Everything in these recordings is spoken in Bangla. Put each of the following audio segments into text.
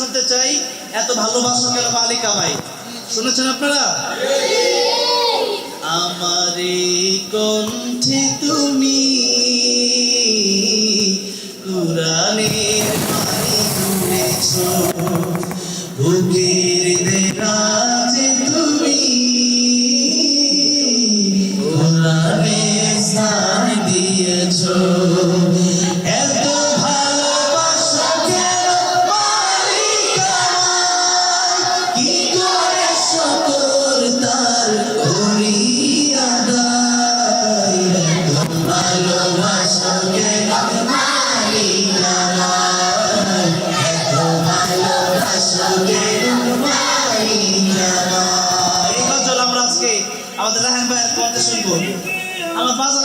শুনতে চাই এত ভালোবাসা কেন মালিক আমায়? শুনেছেন আপনারা?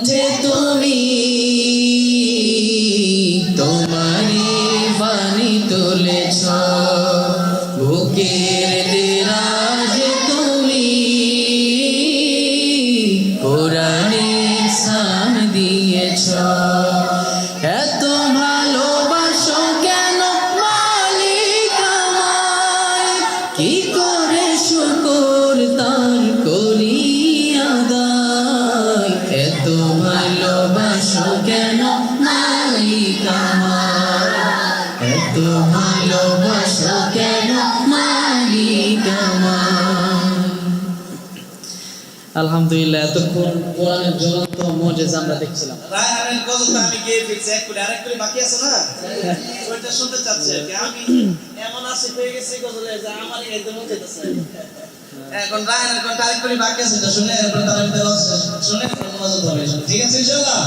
কণ্ঠে তুমি আলহামদুলিল্লাহ এতক্ষণ কোরআনের জ্বলন্ত মজেজ আমরা দেখছিলাম। রায়হানের গজলটা আমি গেয়ে ফেলছি এক করে আরেক করে বাকি আছে না? ওইটা শুনতে চাচ্ছে আমি এমন পেয়ে গেছি গজলে যে আমার যেতেছে। এখন রায়হানের কণ্ঠে আরেক করে বাকি আছে শুনে এরপর তার ভিতরে শুনে হবে ঠিক আছে ইনশাআল্লাহ?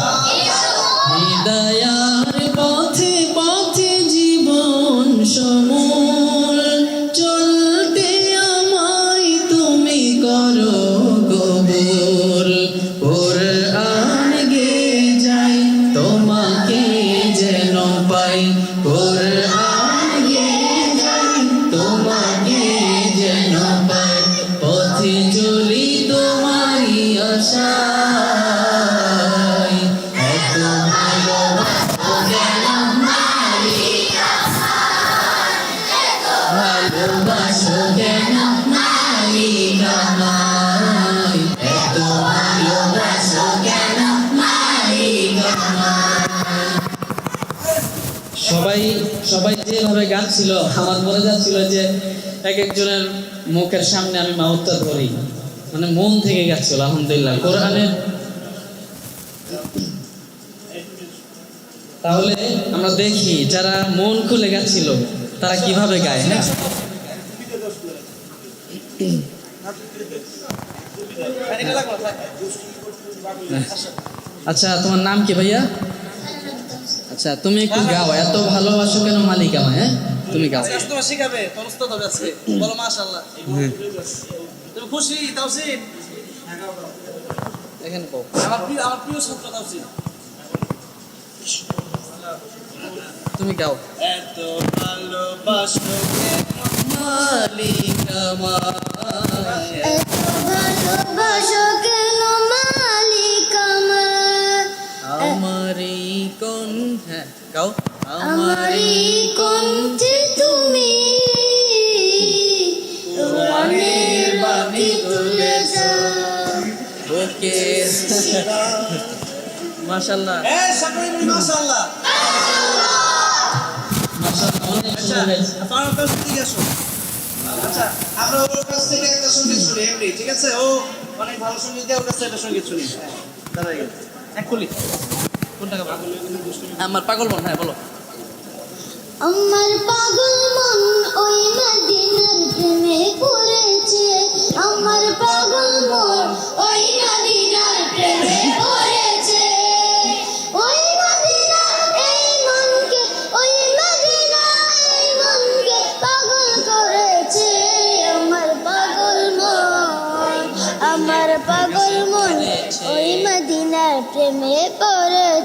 হৃদয়ার পথে পথে সবাই সবাই যেভাবে গাচ্ছিল আমার মনে যাচ্ছিল যে এক একজনের মুখের সামনে আমি মাউথটা ধরি। মানে মন থেকে গাচ্ছিল, আলহামদুলিল্লাহ। কোরআনের তাহলে আমরা দেখি যারা মন খুলে গাচ্ছিল, তারা কীভাবে গায় হ্যাঁ আচ্ছা তোমার নাম কি ভাইয়া? আচ্ছা তুমি একটু গাও। এত ভালোবাসো কেন মালিক আমায় হ্যাঁ? তুমি গাও। আজকে তোমার শিখাবে তরস্ত তবে আজকে। বলো মাশাআল্লাহ। তুমি খুশি তাওসিন? এখানে কও আমার প্রিয় আমার প্রিয় ছাত্র তাওসিন। তুমি গাও। এত ভালোবাসো কেন মালিক আমায়? এত ভালোবাসো কেন মালিক আমার হ্যাঁ গাও আমার কণ্ঠে তুমি কোরআনের বাণী তুলেছ ওকে। মাশাআল্লাহ। এ সকলে বলি মাশাআল্লাহ। আসো আচ্ছা আমরা ওর কাছ থেকে একটা সংগীত শুনি এমনি ঠিক আছে? ও অনেক ভালো সংগীত দেয় ওর কাছে একটা সংগীত শুনি। হ্যাঁ দাঁড়াই গেছে এক গাবো? আমার পাগল মন হ্যাঁ বলো। আমার পাগল মন ওই মদিনার প্রেমে পড়েছে। আমার পাগল মন ওই মদিনার প্রেমে পড়েছে। ওই মদিনা এই মনকে, ওই মদিনা এই মনকে পাগল করেছে। আমার পাগল মন, আমার পাগল মন ওই মদিনার প্রেমে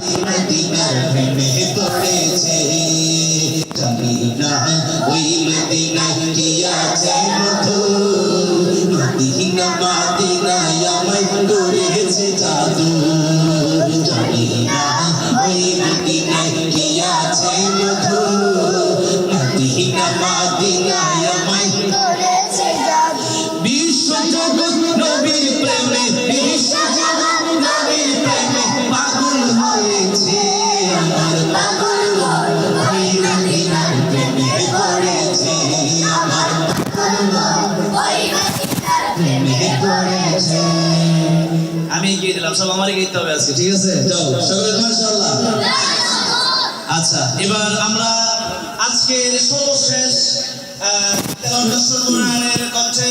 ওই মদিনার প্রেমে পড়েছে জানি না ওই মদিনা কি আছে মধু মদিনা মদিনায় আমায় করেছে জাদু জানি না ওই মদিনায় কি আছে মধু মদিনা মদিনায় আমি এগিয়ে দিলাম। সব আমারই গাইতে হবে আজকে। ঠিক আছে আচ্ছা এবার আমরা আজকের সর্বশেষ কণ্ঠে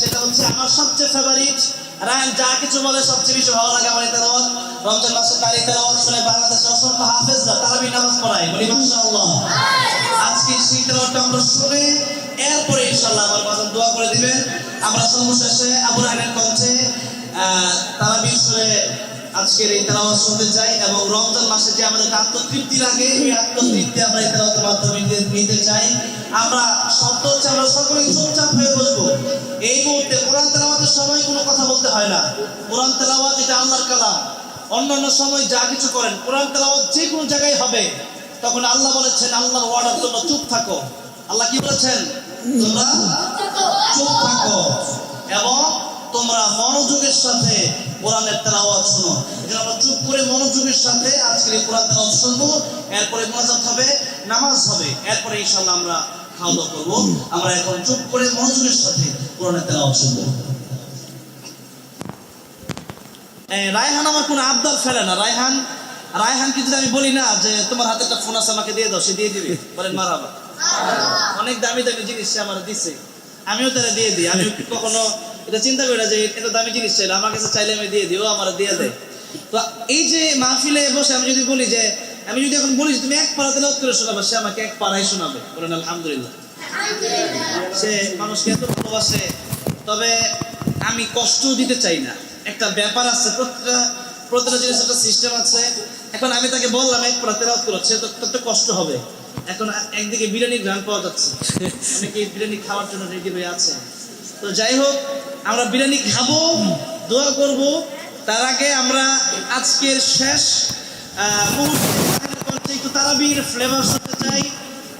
সেটা হচ্ছে আমার সবচেয়ে ফেভারিট রায়হান যা কিছু বলে সবচেয়ে বেশি ভালো লাগে আমার তেলাওয়াত। রমজান মাসে তার তেলাওয়াত শুনে বাংলাদেশের অসংখ্য হাফেজরা নামাজ পড়ায়। বলি আজকে সেই আমরা শুনে এরপরে ইনশাল্লাহ আমার বাজান দোয়া করে দিবেন। আমরা সর্বশেষে আবু রায়হানের কণ্ঠে তারাবি শুনে আজকের এই তেলাওয়াত শুনতে চাই এবং রমজান মাসে যে আমাদের আত্মতৃপ্তি লাগে, এই আত্মতৃপ্তি আমরা এই তেলাওয়াতের মাধ্যমে নিতে- চাই। আমরা শব্দ হচ্ছে, আমরা সকলে চুপচাপ হয়ে বসবো এই মুহূর্তে কোরআন তেলাওয়াতের সময় কোনো কথা বলতে হয় না। কোরআন তেলাওয়াত এটা আল্লাহর কালাম। অন্যান্য সময় যা কিছু করেন, কোরআন তেলাওয়াত যে কোনো জায়গায় হবে। তখন আল্লাহ বলেছেন, আল্লাহর ওয়ার্ডার জন্য চুপ থাকো। আল্লাহ কি বলেছেন? তোমরা চুপ থাকো এবং তোমরা মনোযোগের সাথে কোরআনের তেলাওয়াত শোনো। এজন্য আমরা চুপ করে মনোযোগের সাথে আজকের এই কোরআন তেলাওয়াত শুনব। এরপরে মোনাজাত হবে, নামাজ হবে। এরপরে ইনশাআল্লাহ আমরা খাওয়া দাওয়া করব। আমরা এখন চুপ করে মনোযোগের সাথে কোরআনের তেলাওয়াত শুনব। রায়হান আমার কোনো আবদার ফেলে না। রায়হান রায়হান যদি আমি বলি না যে, তোমার হাতে একটা ফোন আছে, আমাকে দিয়ে দাও, সে দিয়ে দিবে। বলেন মারাবা অনেক দামি দামি জিনিস সে আমার দিছে। আমিও তারা দিয়ে দিই। আমি কখনো এটা চিন্তা করি যে এত দামি জিনিস চাইলে আমার কাছে চাইলে আমি দিয়ে দিই, ও আমার দিয়ে দেয়। তো এই যে মাহফিলে বসে আমি যদি বলি যে, আমি যদি এখন বলি তুমি এক পাড়াতে লোক করে শোনাবে, সে আমাকে এক পাড়ায় শোনাবে। বলেন, আলহামদুলিল্লাহ। সে মানুষকে এত ভালোবাসে, তবে আমি কষ্ট দিতে চাই না। একটা ব্যাপার আছে, প্রত্যেকটা প্রত্যেকটা জিনিস একটা সিস্টেম আছে। এখন আমি তাকে বললাম, এক পাড়া তেলাওয়াত করো, সে তো কষ্ট হবে। এখন একদিকে বিরিয়ানির গ্রান পাওয়া যাচ্ছে। অনেকে বিরিয়ানি খাওয়ার জন্য রেডি হয়ে আছে। তো যাই হোক, আমরা বিরিয়ানি খাব, দোয়া করব। তার আগে আমরা আজকের শেষ তারাবির ফ্লেভার শুনতে চাই।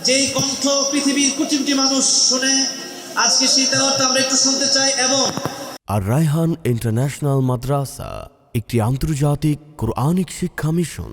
যেই কণ্ঠ পৃথিবীর কুচিমটি মানুষ শুনে, আজকে সেই তেলাওয়াতটা আমরা একটু শুনতে চাই এবং আর রায়হান ইন্টারন্যাশনাল মাদ্রাসা, একটি আন্তর্জাতিক কোরআনিক শিক্ষা মিশন।